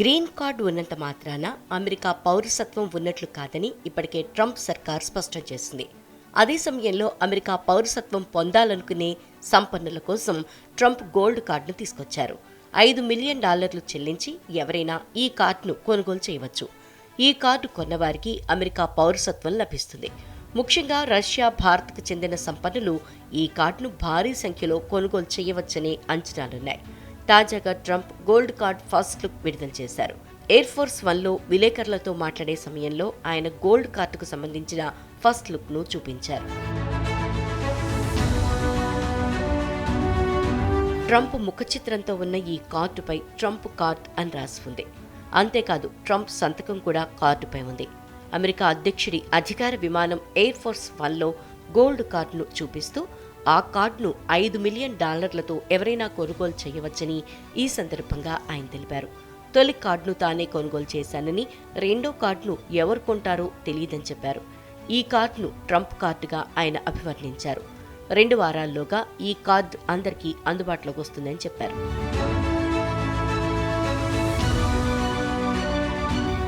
Green card ఉన్నంత మాత్రాన America పౌరసత్వం ఉన్నట్లు కాదని ఇప్పటికే ట్రంప్ సర్కార్ స్పష్టం చేసింది. అదే సమయంలో అమెరికా పౌరసత్వం పొందాలనుకునే సంపన్నుల కోసం ట్రంప్ గోల్డ్ కార్డును తీసుకొచ్చారు. ఐదు మిలియన్ డాలర్లు చెల్లించి ఎవరైనా ఈ కార్డును కొనుగోలు చేయవచ్చు. ఈ కార్డు కొన్నవారికి అమెరికా పౌరసత్వం లభిస్తుంది. ముఖ్యంగా రష్యా భారత్కు చెందిన సంపన్నులు ఈ కార్డును భారీ సంఖ్యలో కొనుగోలు చేయవచ్చనే అంచనాలున్నాయి. తాజాగా Trump gold card first look విడుదల చేశారు. ఎయిర్ ఫోర్స్ వన్లో విలేకరులతో మాట్లాడే సమయంలో ఆయన గోల్డ్ కార్డుకు సంబంధించిన ఫస్ట్ లుక్ను చూపించారు. ట్రంప్ ముఖ చిత్రంతో ఉన్న ఈ కార్డుపై ట్రంప్ కార్డ్ అని రాసి ఉంది. అంతేకాదు ట్రంప్ సంతకం కూడా కార్డుపై ఉంది. అమెరికా అధ్యక్షుడి అధికార విమానం ఎయిర్ ఫోర్స్ వన్లో గోల్డ్ కార్డును చూపిస్తూ ఆ కార్డును ఐదు మిలియన్ డాలర్లతో ఎవరైనా కొనుగోలు చేయవచ్చని ఈ సందర్భంగా ఆయన తెలిపారు. తొలి కార్డును తానే కొనుగోలు చేశానని రెండో కార్డును ఎవరు కొంటారో తెలియదని చెప్పారు. ఈ కార్డును ట్రంప్ కార్డుగా ఆయన అభివర్ణించారు. రెండు వారాల్లోగా ఈ కార్డు అందరికీ అందుబాటులోకి వస్తుందని చెప్పారు.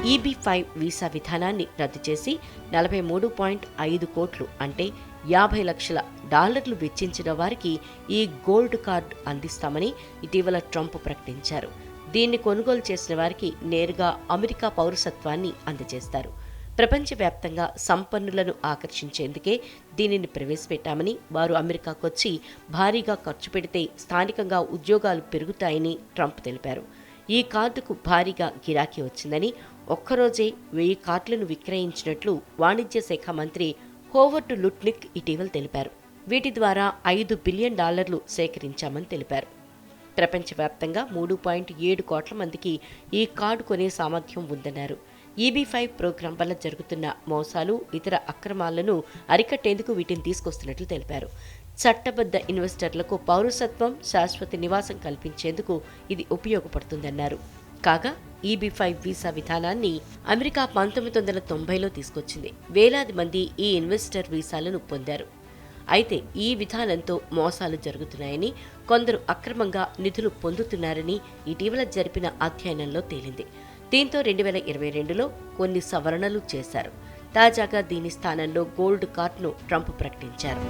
ఈబీ ఫైవ్ వీసా విధానాన్ని రద్దు చేసి నలభై మూడు పాయింట్ ఐదు కోట్లు అంటే యాభై లక్షల డాలర్లు వెచ్చించిన వారికి ఈ గోల్డ్ కార్డు అందిస్తామని ఇటీవల ట్రంప్ ప్రకటించారు. దీన్ని కొనుగోలు చేసిన వారికి నేరుగా అమెరికా పౌరసత్వాన్ని అందజేస్తారు. ప్రపంచవ్యాప్తంగా సంపన్నులను ఆకర్షించేందుకే దీనిని ప్రవేశపెట్టామని వారు అమెరికాకొచ్చి భారీగా ఖర్చు పెడితే స్థానికంగా ఉద్యోగాలు పెరుగుతాయని ట్రంప్ తెలిపారు. ఈ కార్డుకు భారీగా గిరాకీ వచ్చిందని ఒక్కరోజే వెయ్యి కార్డులను విక్రయించినట్లు వాణిజ్య శాఖ మంత్రి హోవర్టు లుట్నిక్ ఇటీవల తెలిపారు. వీటి ద్వారా ఐదు బిలియన్ డాలర్లు సేకరించామని తెలిపారు. ప్రపంచవ్యాప్తంగా మూడు పాయింట్ ఏడు కోట్ల మందికి ఈ కార్డు కొనే సామర్థ్యం ఉందన్నారు. ఈబీ ఫైవ్ ప్రోగ్రాం వల్ల జరుగుతున్న మోసాలు ఇతర అక్రమాలను అరికట్టేందుకు వీటిని తీసుకొస్తున్నట్లు తెలిపారు. చట్టబద్ధ ఇన్వెస్టర్లకు పౌరసత్వం శాశ్వత నివాసం కల్పించేందుకు ఇది ఉపయోగపడుతుందన్నారు. కాగా ఈబీ ఫైవ్ వీసా విధానాన్ని అమెరికా పంతొమ్మిది వందల తొంభైలో తీసుకొచ్చింది. వేలాది మంది ఈ ఇన్వెస్టర్ వీసాలను పొందారు. అయితే ఈ విధానంతో మోసాలు జరుగుతున్నాయని కొందరు అక్రమంగా నిధులు పొందుతున్నారని ఇటీవల జరిపిన అధ్యయనంలో తేలింది. దీంతో రెండు వేల ఇరవై రెండులో కొన్ని సవరణలు చేశారు. తాజాగా దీని స్థానంలో గోల్డ్ కార్డ్ను ట్రంప్ ప్రకటించారు.